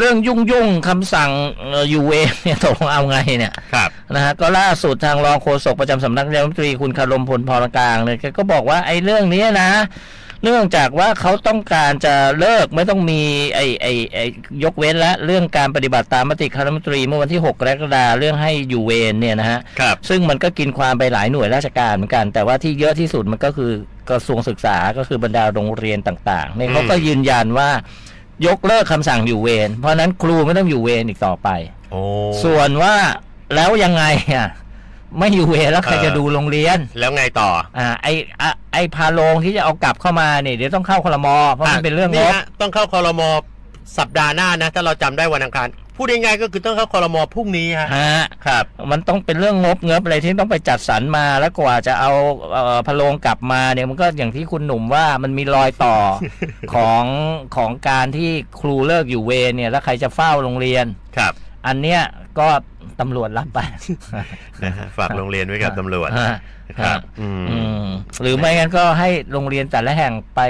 เรื่องยุ่งยุ่งๆคำสั่งยูเวเนี่ยตกลงเอาไงเนี่ยครับนะฮะก็ล่าสุดทางรองโฆษกประจำสำนักนายกรัฐมนตรีคุณคารมพลพรกลางเนี่ยแกก็บอกว่าไอ้เรื่องนี้นะ เนื่องจากว่าเขาต้องการจะเลิกไม่ต้องมีไอ้ไอ้ไอ้ยกเว้นและเรื่องการปฏิบัติตามมติคณะรัฐมนตรีเมื่อวันที่ 6 กรกฎาคมเรื่องให้อยู่เวรเนี่ยนะฮะครับซึ่งมันก็กินความไปหลายหน่วยราชการเหมือนกัน แต่ว่าที่เยอะที่สุดมันก็คือกระทรวงศึกษาก็คือบรรดาโรงเรียนต่างๆเนี่ยเขาก็ยืนยันว่า ยกเลิกคำสั่งอยู่เวรเพราะฉะนั้นครูไม่ต้องอยู่เวรอีกต่อไป โอ้ ส่วนว่าแล้วยังไงอะไม่อยู่เวรแล้วใครเออ จะดูโรงเรียน แล้วไงต่ออ่าไออะไอพาโรงที่จะเอากลับเข้ามาเนี่ยเดี๋ยวต้องเข้าคลมเพราะมันเป็นเรื่องงนี่บฮะต้องเข้าคอรมอสัปดาห์หน้านะ ถ้าเราจำได้วันอังคาร พูดง่ายๆก็คือต้องเข้าคอรมอพรุ่งนี้ฮะฮะครับ มันต้องเป็นเรื่องงบเงิบอะไรที่ต้องไปจัดสรรมาแล้วกว่าจะเอาเอ่อพะโลงกลับมาเนี่ยมันก็อย่างที่คุณหนุ่มว่ามันมีรอยต่อ ของของการที่ครูเลิกอยู่เวรเนี่ยแล้วใครจะเฝ้าโรงเรียน ครับอันเนี้ยก็ตำรวจรับไป นะฮะฝากโรงเรียนไว้กับตำรวจฮะนะครับ อืม อืมหรือไม่งั้นก็ให้โรงเรียนแต่ละแห่งไป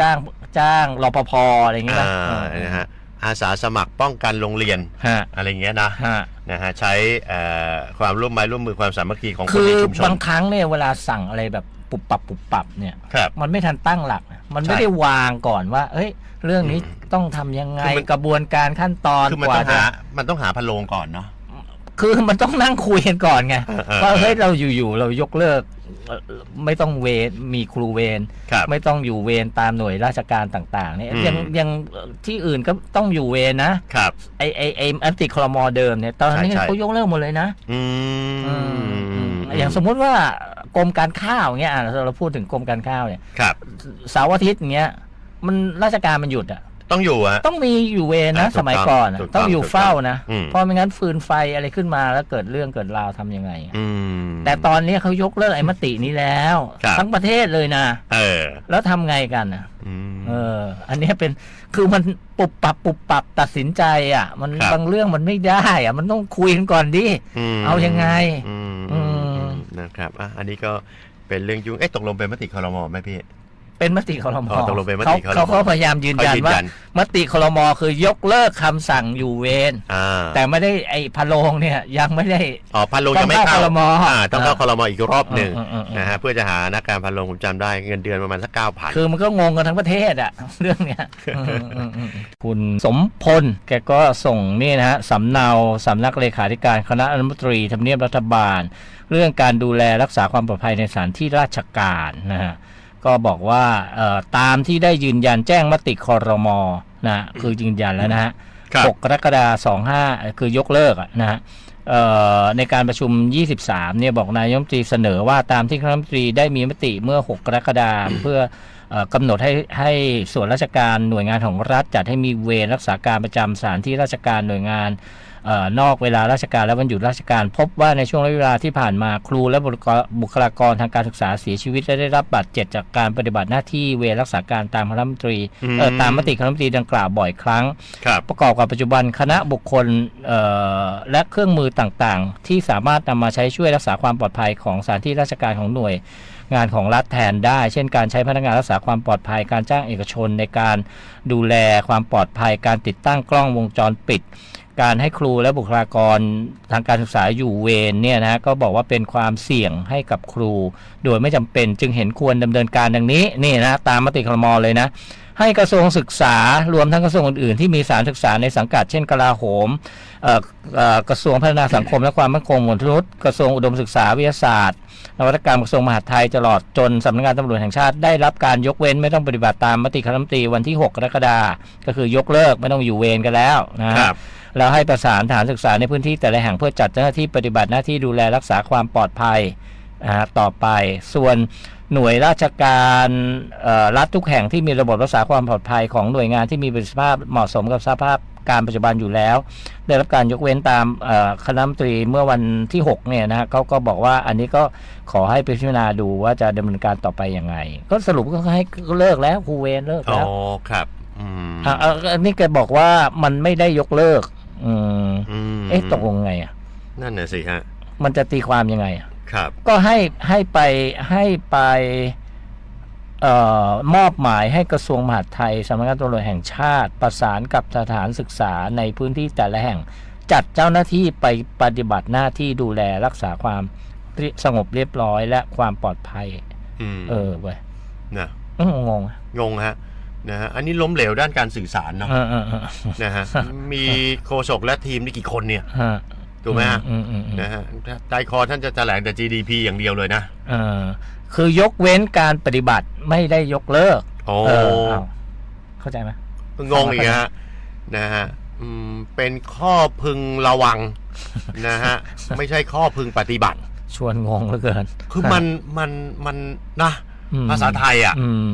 จ้างจ้างรปภอะไรอย่างเงี้ยอ่านะฮะ อาสาสมัครป้องกันโรงเรียน ฮะอะไรเงี้ยนะฮะ นะฮะใช้เอ่อความร่วมไม้ร่วมมือความสามัคคีของคนคือในชุมชน บางครั้งเนี่ยเวลาสั่งอะไรแบบปุบปับปุบปับเนี่ย ครับ มันไม่ทันตั้งหลักนะมันไม่ใช่ได้วางก่อนว่าเอ้ย เรื่องนี้อืมต้องทำยังไงคือมัน กระบวนการขั้นตอนคือมันกว่าต้องจะหามันต้องหาพะโลงก่อนเนาะ คือมันต้องนั่งคุยกันก่อนไงเออเออว่าเฮ้ยเราอยู่ๆเรายกเลิกเอ่อ ไม่ต้องเวรมีครูเวรครับ ไม่ต้องอยู่เวรตามหน่วยราชการต่าง ๆ เนี่ยอืม ยังยังที่อื่นก็ต้องอยู่เวรนะครับ ไอไอไออันติคลมอเดิมเนี่ยตอนนี้ใช่ใช่ เขายกเลิกหมดเลยนะ อืมอย่างสมมุติว่ากรมการข้าวเงี้ยอะเราพูดถึงกรมการข้าวเนี่ยครับ เสาร์อาทิตย์เงี้ยมันราชการมันหยุดอะ ต้องอยู่อะ ต้องมีอยู่เวรนะ อะถูกต้องสมัยก่อนอะถูกต้องต้องอยู่เฝ้านะอืม เพราะไม่งั้นฟืนไฟอะไรขึ้นมาแล้วเกิดเรื่องเกิดราวทำยังไงอะอืม แต่ตอนนี้เขายกเลิกไอ้มตินี้แล้ว ครับ ทั้งประเทศเลยนะ เออแล้วทำไงกันอะอืม เออ อันเนี้ยเป็นคือมันปุบปับปุบปับตัดสินใจอะ มันครับ บางเรื่องมันไม่ได้อะ มันต้องคุยกันก่อนดิ มเอายังไงอืมอืมนะครับอะอันนี้ก็เป็นเรื่องยุ่งเอ๊ะตกลงเป็นมติคอรมอไหมพี่ เป็นมติคอรมอ๋อตกลงเป็นมติเขาครมเขาก็พยายามยืนยันเขายืนว่ายัน มติคอรมอคือยกเลิกคำสั่งอยู่เวรอ่าแต่ไม่ได้ไอ้พะโลงเนี่ยยังไม่ได้ อ๋อพันโลงต้องจะไม่เข้าเข้าครมอ่าต้องเข้าอ่าคอรมออีกรอบหนึ่งเออเออเออนะฮะเพื่อจะหานักการพันโลงผมจำได้เงินเดือนประมาณสักเก้าพัน คือมันก็งงกันทั้งประเทศอะ เรื่องเนี้ยอืมอืมอืมคุณสมพลแกก็ส่งนี่นะฮะสำเนาสำนักเลขาธิการคณะรัฐมนตรีทำเนียบรัฐบาล เรื่องการดูแลรักษาความปลอดภัยในสถานที่ราชการนะฮะ ก็บอกว่าเอ่อตามที่ได้ยืนยันแจ้งมติคอรมอนะคือยืนยันแล้วนะฮะครับ6กรกฎาคม25 คือยกเลิกอะนะฮะเอ่อในการประชุม 23 เนี่ยบอกนายกรัฐมนตรีเสนอว่าตามที่คณะรัฐมนตรีได้มีมติเมื่อ 6 กรกฎาคมเพื่อเอ่อกำหนดให้ให้ส่วนราชการหน่วยงานของรัฐจัดให้มีเวรรักษาการประจำสถานที่ราชการหน่วยงานเออ นอกเวลาราชการและวันหยุดราชการ พบว่าในช่วงระยะเวลาที่ผ่านมาครูและบุคลาบุคลากรทางการศึกษาเสียชีวิตและได้รับบาดเจ็บจากการปฏิบัติหน้าที่เวรรักษาการตามคณะรัฐมนตรีเอ่ออืมตามมติคณะรัฐมนตรีดังกล่าวบ่อยครั้งครับประกอบกับปัจจุบันคณะบุคคลเอ่อและเครื่องมือต่างๆ ที่สามารถนำมาใช้ช่วยรักษาความปลอดภัยของสถานที่ราชการของหน่วยงานของรัฐแทนได้ เช่นการใช้พนักงานรักษาความปลอดภัย การจ้างเอกชนในการดูแลความปลอดภัย การติดตั้งกล้องวงจรปิด การให้ครูและบุคลากรทางการศึกษาอยู่เวรเนี่ยนะก็บอกว่าเป็นความเสี่ยงให้กับครู โดยไม่จำเป็นจึงเห็นควรดำเนินการดังนี้นี่นะตามมติครมเลยนะ ให้กระทรวงศึกษารวมทั้งกระทรวงอื่นๆที่มีสารศึกษาในสังกัดเช่นกลาโหมกระทรวงพัฒนาสังคมและความมั่นคงของมนุษย์กระทรวงอุดมศึกษาวิทยาศาสตร์นวัตกรรมกระทรวงมหาดไทยตลอดจนสำนักงานตำรวจแห่งชาติได้รับการยกเว้นไม่ต้องปฏิบัติตามมติคณะรัฐมนตรีวันที่ 6 กรกฎาคมก็คือยกเลิกไม่ต้องอยู่เวรกันแล้วนะฮะครับแล้วให้ประสานฐานศึกษาในพื้นที่แต่ละแห่งเพื่อจัดเจ้าหน้าที่ปฏิบัติหน้าที่ดูแลรักษาความปลอดภัย นะฮะต่อไป ส่วนหน่วยราชการเอ่อรัฐทุกแห่งที่มีระบบรักษาความปลอดภัยของหน่วยงานที่มีประสิทธิภาพเหมาะสมกับสภาพการปัจจุบันอยู่แล้ว ได้รับการยกเว้นตามเอ่อคณะรัฐมนตรีเมื่อวันที่6เนี่ยนะฮะเขาก็บอกว่าอันนี้ก็ขอให้ไปพิจารณาดูว่าจะดำเนินการต่อไปยังไง ก็สรุปก็ให้เลิกแล้วครูเวรเลิกอ๋อแล้วครับอืมอะอะอันนี้แกบอกว่ามันไม่ได้ยกเลิกอืมอืมเอ๊ะตกลงไงอะ นั่นน่ะสิฮะ มันจะตีความยังไงอะ ครับ ก็ให้ให้ไปให้ไปเอ่อมอบหมายให้กระทรวงมหาดไทยสำนักงานตำรวจแห่งชาติ ประสานกับสถานศึกษาในพื้นที่แต่ละแห่ง จัดเจ้าหน้าที่ไปปฏิบัติหน้าที่ดูแลรักษาความสงบเรียบร้อยและความปลอดภัยอืมเออเว้ยนะอื้องงอะงงฮะนะฮะอันนี้ล้มเหลวด้านการสื่อสารเนาะเออเออเออนะฮะมีโฆษกและทีมนี่กี่คนเนี่ยฮะ ถูกไหมฮะอืมอืมอืมนะฮะใจคอท่านจะแถลงแต่ GDP อย่างเดียวเลยนะเออคือยกเว้นการปฏิบัติไม่ได้ยกเลิกโอ้เออเอาเข้าใจไหมงงอีกฮะนะฮะอืมเป็นข้อพึงระวังนะฮะ ไม่ใช่ข้อพึงปฏิบัติ ชวนงงเหลือเกิน คือมันมันมันนะอืมภาษาไทยอะอืม